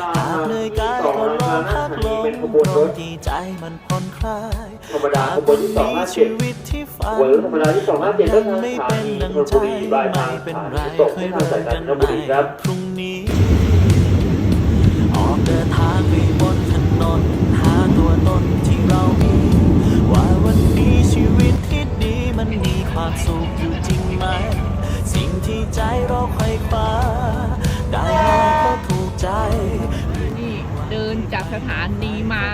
หากเลยกายก็ลองพักลงตรงที่ใจมันผ่อนคลายธรรมดาขบวนที่สองห้าเจ็ดขบวนธรรมดาที่สองห้าเจ็ดก็ทางสถานีนนทบุรีบายทางสถานีตกให้ทางสายการนนทบุรีครับ ถานีมา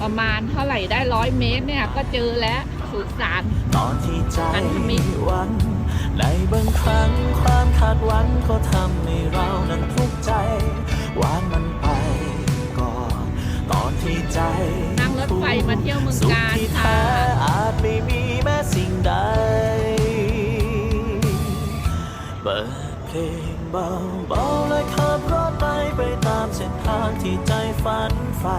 ประมาณเท่าไหร่ได้ร้อยเมตรเนี่ย ก็เจอแล้วสุสานตอนที่ใจอันทมิตรหวังในบางครั้งความคาดหวังก็ทำให้เรานั้นทุกข์ใจวางมันไปก่อนตอนที่ใจนั่งรถไฟมาเที่ยวเมืองกาญค่ะอาจไม่มีแม้สิ่งใดเปิดเพลงเบา ส้นทางที่ใจฝันใฝ่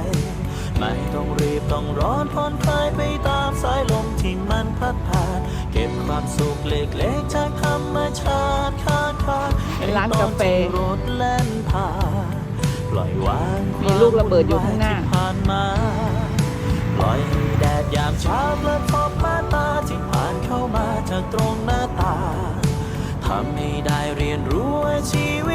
ไม่ต้องรีบต้องร้อนผ่อนคลายไปตามสายลมที่มันพัดผ่าน เก็บความสุขเล็กๆจากธรรมชาติข้างทางเป็นร้านกาแฟรถแล่นผ่านปล่อยวางมีลูกระเบิดอยู่ข้างหน้าผ่านมาปล่อยให้แดดยามเช้ากระทบมาตาที่ผ่านเข้ามาจากตรงหน้าตาทำให้ได้เรียนรู้ว่าชีวิต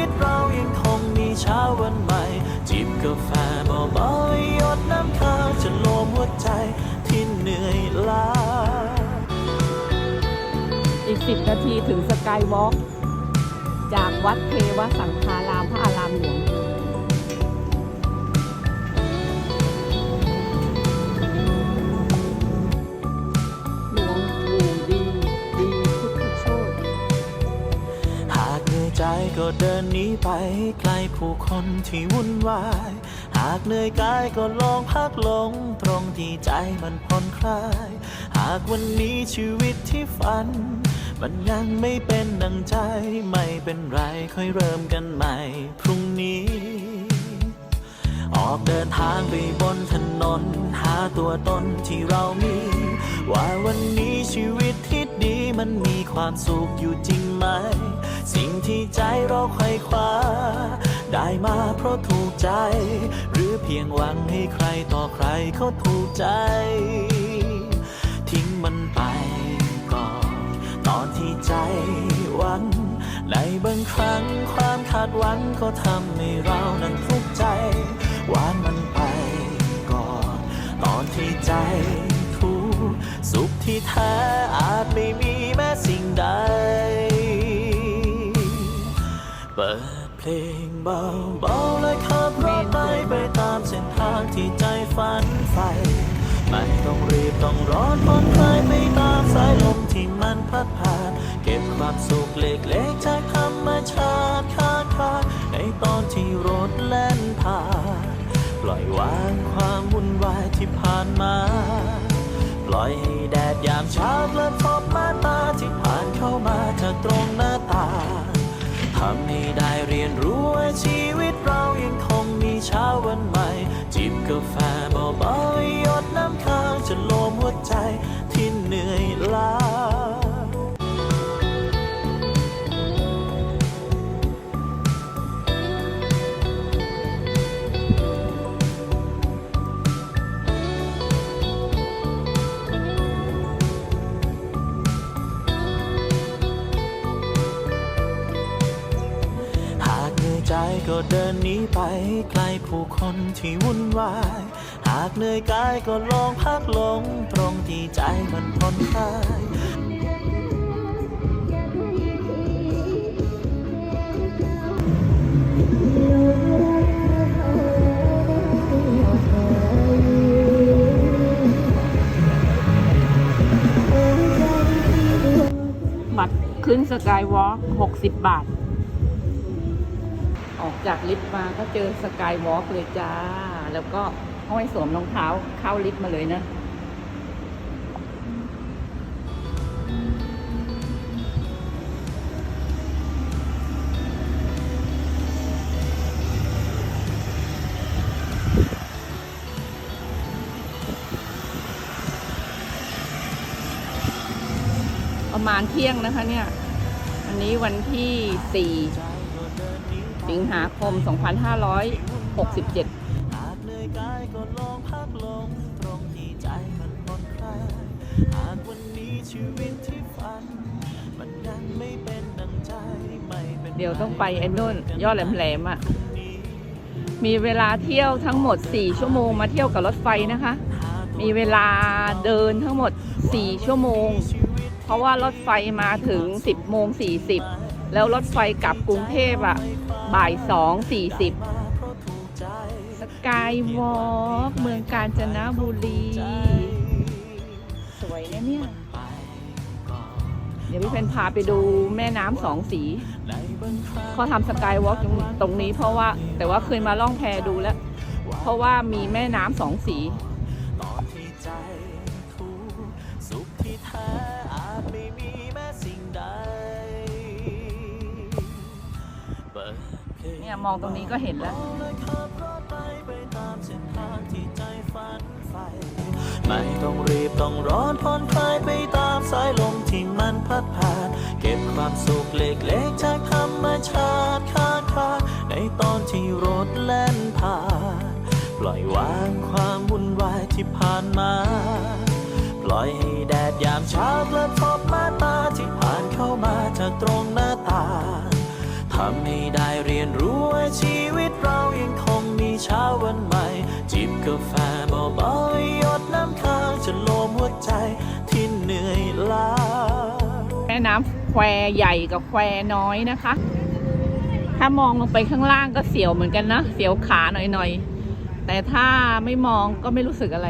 10 นาทีถึงสกายวอล์กจากวัดเทวสังฆารามพระอารามหลวงก็เดินหนีไปไกลผู้คนที่วุ่นวาย หากเหนื่อยกายก็ลองพักลง ตรงที่ใจมันผ่อนคลาย หากวันนี้ชีวิตที่ฝัน มันยังไม่เป็นดังใจ ไม่เป็นไรค่อยเริ่มกันใหม่ พรุ่งนี้ ออกเดินทางไปบนถนน หาตัวตนที่เรามี ว่าวันนี้ชีวิตที่ดีมันมีความสุขอยู่จริงไหม สิ่งที่ใจเราใครคว้า ได้มาเพราะถูกใจ หรือเพียงหวังให้ใครต่อใครเขาถูกใจ หวังก็ทำให้เรานั้นทุกข์ใจวางมันไปก่อนตอนที่ใจทุกสุขที่แท้อาจไม่มีแม้สิ่งใด เปิดเพลงเบาๆและขับรถไปไปตามเส้นทางที่ใจฝันใฝ่ไม่ต้องรีบต้องร้อนผ่อนคลายไปตามสายลมที่มันพัดผ่าน เก็บความสุขเล็กๆจากธรรมชาติข้า งทาในตอนที่รถแล่นผ่านปล่อยวางความวุ่นวายที่ผ่านมา ปล่อยให้แดดยามเช้ากระทบมาตาที่ผ่านเข้ามาจากตรง ไปไกลผู้คนที่วุ่นวาย หากเหนื่อยกายก็ลองพักลง ตรงที่ใจมันผ่อนคลายบัตรขึ้นสกายวอล์กหกสิบบาท ออกจากลิฟต์มาก็เจอสกายวอล์กเลยจ้า แล้วก็ห้อยสวมรองเท้าเข้าลิฟต์มาเลยนะประมาณเที่ยงนะคะเนี่ย อันนี้วันที่4 สิงหาคม 2567หากเหนื่อยกายก็ลองพักลงหากวันนี้ชีวิตที่ฝันมันยังไม่เป็นดังใจไม่เป็นเดี๋ยวต้องไปไอ้นู่นยอดแหลมๆอะ มีเวลาเที่ยวทั้งหมด 4 ชั่วโมงมาเที่ยวกับรถไฟนะคะ มีเวลาเดินทั้งหมด 4 ชั่วโมง เพราะว่ารถไฟมาถึง 10โมง40 แล้วรถไฟกลับกรุงเทพอะ บ่าย2 40สกายวอล์กเมืองกาญจนบุรี สวยนะเนี่ย เดี๋ยวพี่เพนพาไปดูแม่น้ำสองสีเขาทำสกายวอล์กตรงนี้เพราะว่าแต่ว่าเคยมาล่องแพดูแล้ว เพราะว่ามีแม่น้ำสองสี เพลงเนี่ยมองตรงนี้ก็เห็นแล้วเลยขับรถไปไปตามเส้นทางที่ใจฝันใฝ่ไม่ต้องรีบต้องร้อนผ่อนคลายไปตามสายลมที่มันพัดผ่าน เก็บความสุขเล็กๆจากธรรมชาติคาดคาในตอนที่รถแล่นผ่านปล่อยวางความวุ่นวายที่ผ่านมา ปล่อยให้แดดยามเช้ากระ ยนรู้ว่าชีวิตเรายังคงมีเช้าวันใหม่ จิบกาแฟเบาๆหยดน้ำค้างจะลมหัวใจที่เหนื่อยล้าแม่น้ำแควใหญ่กับแควน้อยนะคะ ถ้ามองลงไปข้างล่างก็เสียวเหมือนกันนะ เสียวขาหน่อยๆ แต่ถ้าไม่มองก็ไม่รู้สึกอะไร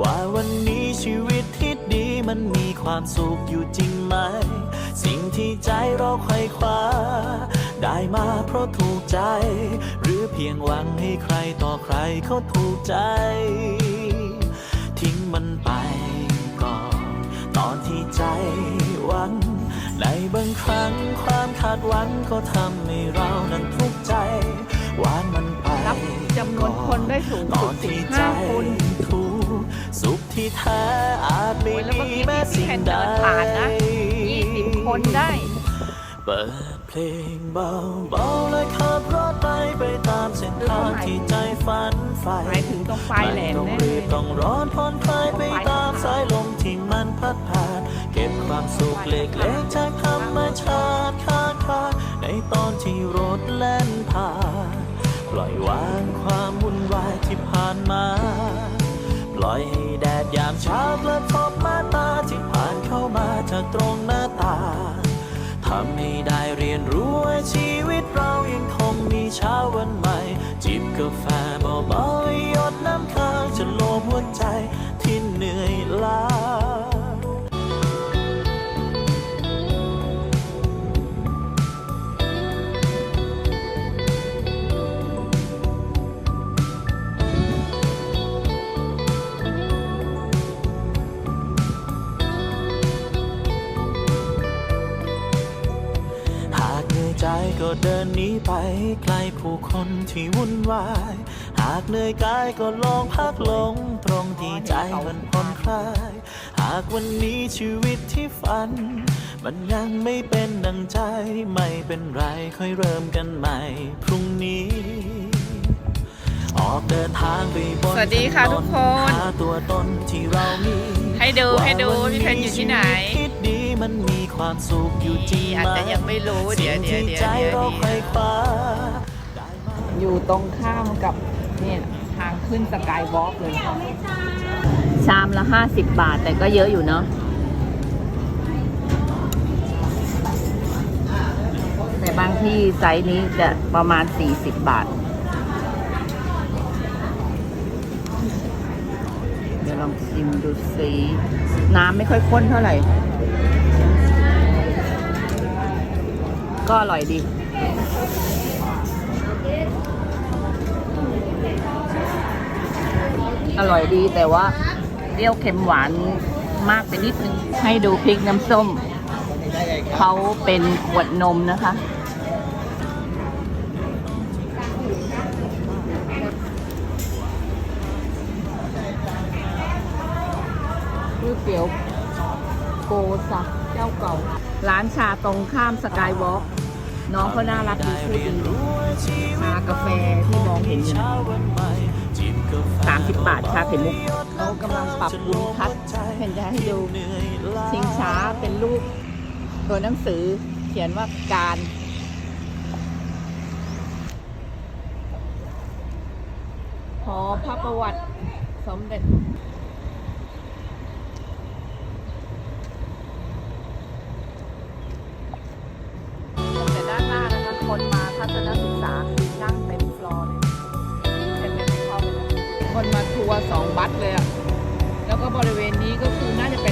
ว่าวันนี้ชีวิตที่ดีมันมีความสุขอยู่จริงไหม สิ่งที่ใจเราไขว่คว้า ได้มาเพราะถูกใจ หรือเพียงหวังให้ใครต่อใครเขาถูกใจ ทิ้งมันไปก่อน ตอนที่ใจหวัง ในบางครั้งความคาดหวังก็ทำให้เรานั้นทุกข์ใจวางมันไปรับจำนวนคนได้สูงสุดนที่ใจ15คน ที่แท้อาจไม่โอ้ยแล้วเมื่อมีกี้แม้พี่สิ่งแผ่นใดเดินผ่านนะ20คนได้เปิดเพลงเบาๆและขับรถไปไปตามเส้นทางที่ใจฝันใฝ่หมายถึงตรงปลายแหลมไม่ต้องแน่รีเลบยต้องร้อนผ่อนคลายไปตามสายลมที่มันพัดผ่าน เก็บความสุขเล็กๆจากธรรมชาติคาดคาในตอนที่รถแล่นผ่าน ปล่อยวางความวุ่นวายที่ผ่านมาป ล่อยให้แดดยามเช้ากระทบมาตาที่ผ่านเข้ามาจากตรงหน้าตาทำให้ได้เรียนรู้ว่าชีวิตเรายังคงมีเช้าวันใหม่ จิบกาแฟเบาๆหยด อยใจก็เดินหนีไปไกลผู้คนที่วุ่นวาย หากเหนื่อยกายก็ลองพักลง ตรงที่ใจมันผ่อนคลาย หากวันนี้ชีวิตที่ฝัน มันยังไม่เป็นดังใจไม่เป็นไรค่อยเริ่มกันใหม่ พรุ่งนี้ออกเดินทางไปบนสวัสดีค่ะถนทุกคนหาตัวตนที่เรามี ให้ดูให้ดูพี่เพนอยู่ที่ไหนคิดดีมันมีความสุขอยู่จริงอาจจะยังไม่รู้เดี๋ยวเดี๋ยวเดี๋ยวใจเดี๋ยวเราไขว่คว้าอยู่ตรงข้ามกับเนี่ยทางขึ้นสกายวอล์กเลยชามละ50บาทแต่ก็เยอะอยู่เนาะแต่บางที่ไซส์นี้จะประมาณ 40 บาท ลองชิมดูสีน้ำไม่ค่อยข้นเท่าไหร่ ก็อร่อยดี อร่อยดีแต่ว่าเปรี้ยวเค็มหวานมากไปนิดนึง ให้ดูพริกน้ำส้ม เขาเป็นขวดนมนะคะ ตี๋ยวโกซักเจ้าเก่า ร้านชาตรงข้ามสกายวอล์กน้องเขาน่ารักดีพูดดีชากาแฟที่มองเห็นอยู่สามสิบบาทชาไข่มุกเขากำลังปรับบุญทัศน์เห็นจะให้ดูชิงช้าเป็นรูปตัวหนังสือเขียนว่าการหอพระประวัติสมเด็จ ทัศนศึกษานั่งเต็มฟลอร์เลยเต็มเต็มฟลอร์เลยคนมาทัวร์สองบัสเลยอะแล้วก็บริเวณนี้ก็คือน่าจะเป็น